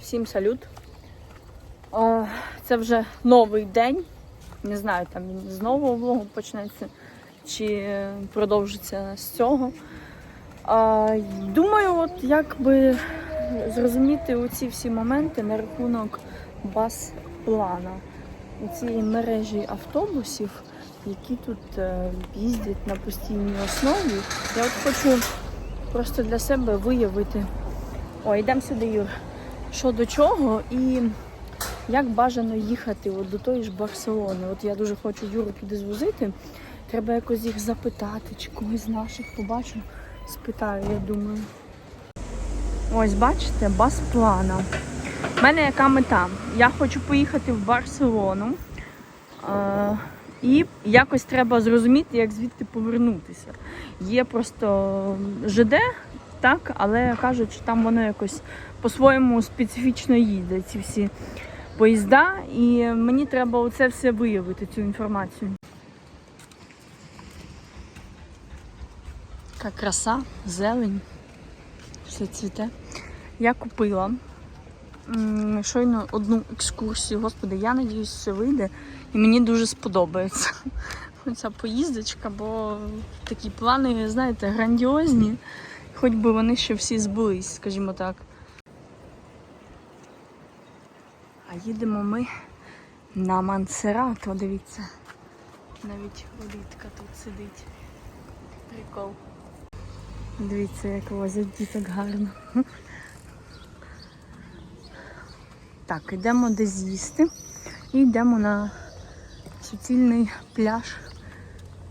Всім салют. А, Це вже новий день. Не знаю, там він з влогу почнеться чи продовжиться з цього. А, Думаю, от як би зрозуміти оці всі моменти на рахунок бас-плана у цієї мережі автобусів, які тут е, їздять на постійній основі. Я от хочу просто для себе виявити. О, йдемо сюди, Юр. Що до чого і як бажано їхати от до тої ж Барселони. От я дуже хочу Юру туди звозити. Треба якось їх запитати, чи когось з наших побачу. Спитаю, я думаю. Ось, бачите, бас-плана. У мене яка мета? Я хочу поїхати в Барселону. Е, і якось треба зрозуміти, як звідти повернутися. Є просто ЖД, так, але кажуть, що там воно якось по-своєму специфічно їздить, ці всі поїзда, і мені треба оце все виявити, цю інформацію. Яка краса, зелень, все цвіте. Я купила щойно одну екскурсію. Господи, я надіюсь, все вийде. І мені дуже сподобається ця поїздочка, бо такі плани, знаєте, грандіозні. Хоч би вони ще всі збулись, скажімо так. А їдемо ми на Мансерато, дивіться. Навіть улітка тут сидить. Прикол. Дивіться, як возять діток гарно. Так, йдемо десь їсти і йдемо на суцільний пляж.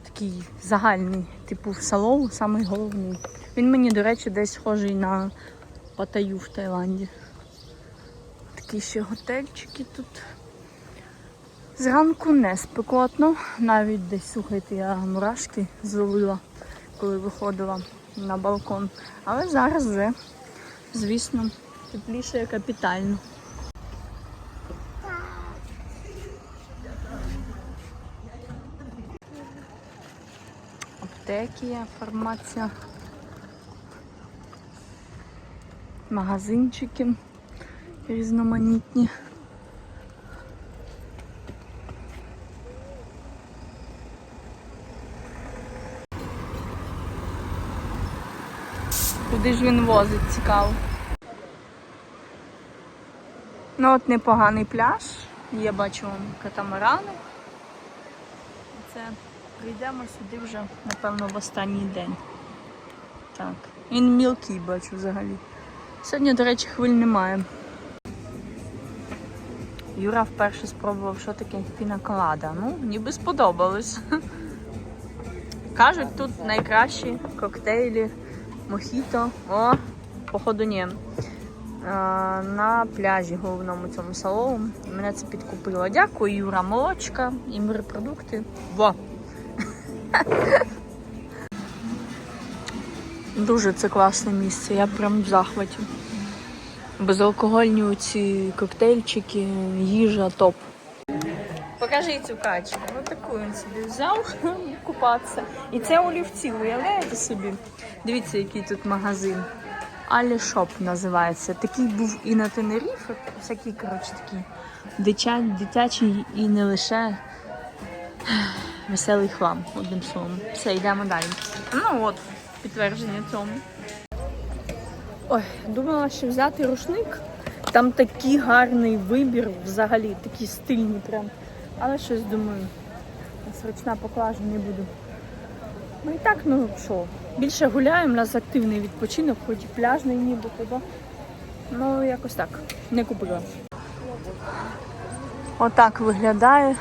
Такий загальний, типу в Салоу, самий головний. Він мені, до речі, десь схожий на Паттайю в Таїланді. Такі ще готельчики тут. Зранку не спекотно, навіть десь, слухайте, я мурашки зловила, коли виходила на балкон. Але зараз вже, звісно, тепліше капітально. Аптеки, є, фармація, магазинчики різноманітні. Куди ж він возить, цікаво. Ну от непоганий пляж. Є, бачу, катамарани. Це прийдемо сюди вже, напевно, в останній день. Так. Він мілкий, бачу взагалі. Сьогодні, до речі, хвиль немає. Юра вперше спробував, що таке пінаколада. Ну, ніби сподобалось. Кажуть, тут найкращі коктейлі, мохіто. О, походу ні. На пляжі головному цьому салону. Мене це підкупило. Дякую, Юра, молочка і морепродукти. Во! Дуже це класне місце, я прям в захваті. Безалкогольні оці коктейльчики, їжа, топ. Покажи цю качку. Ось таку він собі взяв купатися. І це олівці, уявляєте собі? Дивіться, який тут магазин. Алі Шоп називається. Такий був і на Тенеріфе, всякий, коротше, такий дитя, дитячий і не лише веселий хлам, одним словом. Все, йдемо далі. Ну от, підтвердження цьому. Ой, думала, що взяти рушник. Там такий гарний вибір взагалі, такі стильні прям. Але щось думаю, срочна поклажу не буду. Ну і так, ну що, більше гуляємо, у нас активний відпочинок, хоч і пляжний ніби туди. Ну, якось так, не купила. Отак виглядає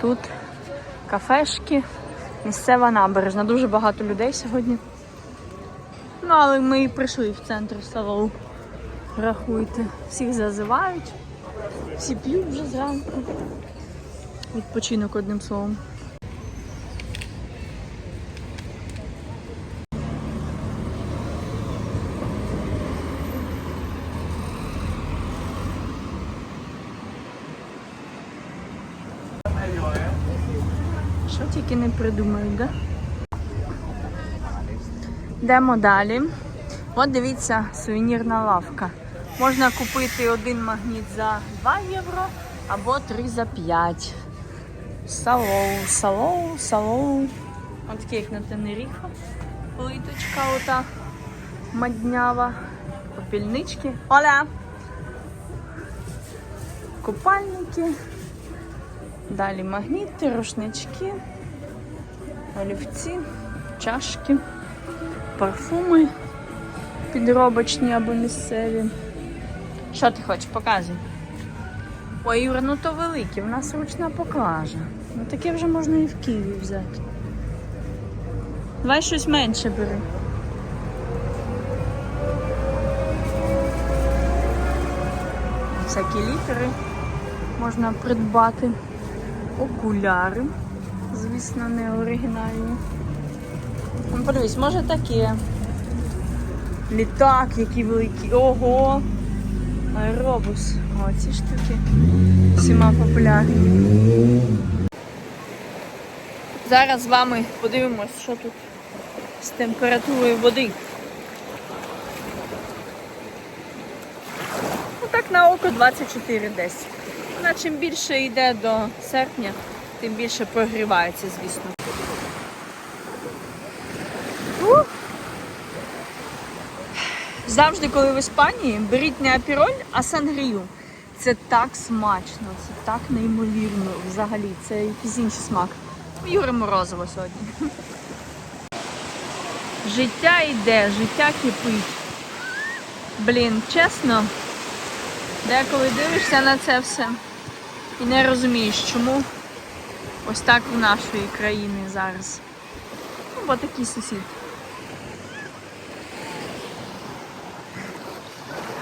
тут кафешки, місцева набережна. Дуже багато людей сьогодні. Ну, але ми і прийшли в центр Салоу. Рахуйте. Всіх зазивають, всі п'ють вже зранку. Відпочинок одним словом. Що тільки не придумають, да? Йдемо далі. От дивіться, сувенірна лавка. Можна купити один магніт за 2 євро або 3 за 5. Салоу, салоу, салоу. Ось такі, як на Тенеріфа. Плиточка ота маднява. Попільнички. Оля! Купальники. Далі магніти, рушнички, олівці, чашки, парфуми підробочні або місцеві. Що ти хочеш, показуй. Ой, Юра, ну то велике, в нас ручна поклажа. Ну таке вже можна і в Києві взяти. Давай щось менше бери. Всякі літери можна придбати. Окуляри, звісно, не оригінальні. Ну, подивись, може таке. Літак, який великий. Ого! Аеробус. О, ці штуки всіма популярні. Зараз з вами подивимось, що тут з температурою води. Ну так око 24 десь. Вона чим більше йде до серпня, тим більше прогрівається, звісно. Ух! Завжди, коли в Іспанії, беріть не апіроль, а сангрію. Це так смачно, це так неймовірно взагалі. Це якийсь інший смак. Юри Морозова сьогодні. Життя йде, життя кипить. Блін, чесно, деколи дивишся на це все і не розумієш, чому ось так в нашої країни зараз. Ну, бо такий сусід.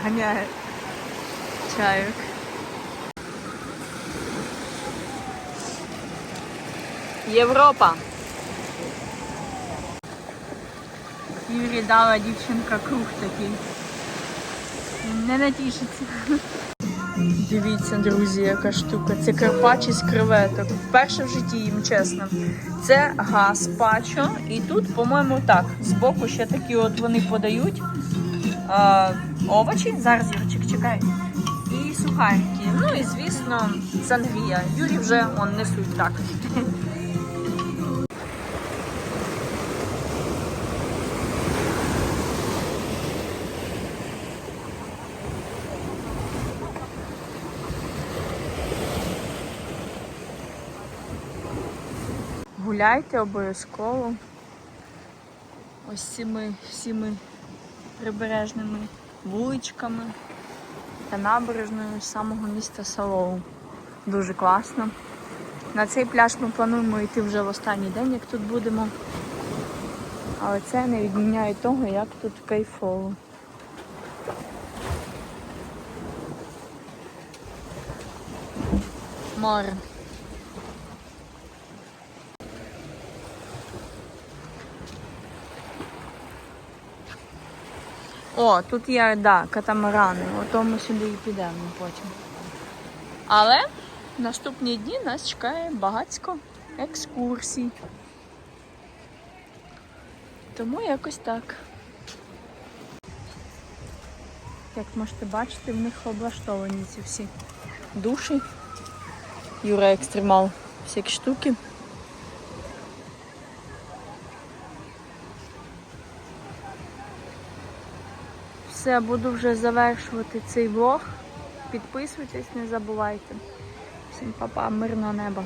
Ганяє чайок. Європа. Юрі дала дівчинка круг такий. Не натішиться. Дивіться, друзі, яка штука. Це карпачі з креветок. Вперше в житті їм чесно. Це гаспачо. І тут, по-моєму, так, збоку ще такі от вони подають а, овочі. Зараз Юрчик чекай. І сухарики. Ну і звісно, сангрія. Юрі вже он несуть так. Гуляйте обов'язково. Ось цими всіми прибережними вуличками та набережною з самого міста Салоу. Дуже класно. На цей пляж ми плануємо йти вже в останній день, як тут будемо. Але це не відміняє того, як тут кайфово. Море. О, тут є, да, катамарани. Ото ми сюди і підемо потім. Але наступні дні нас чекає багатько екскурсій. Тому якось так. Як можете бачити, в них облаштовані ці всі душі. Юра екстремал, всякі штуки. Все, буду вже завершувати цей влог. Підписуйтесь, не забувайте. Всім па-па, мирного неба.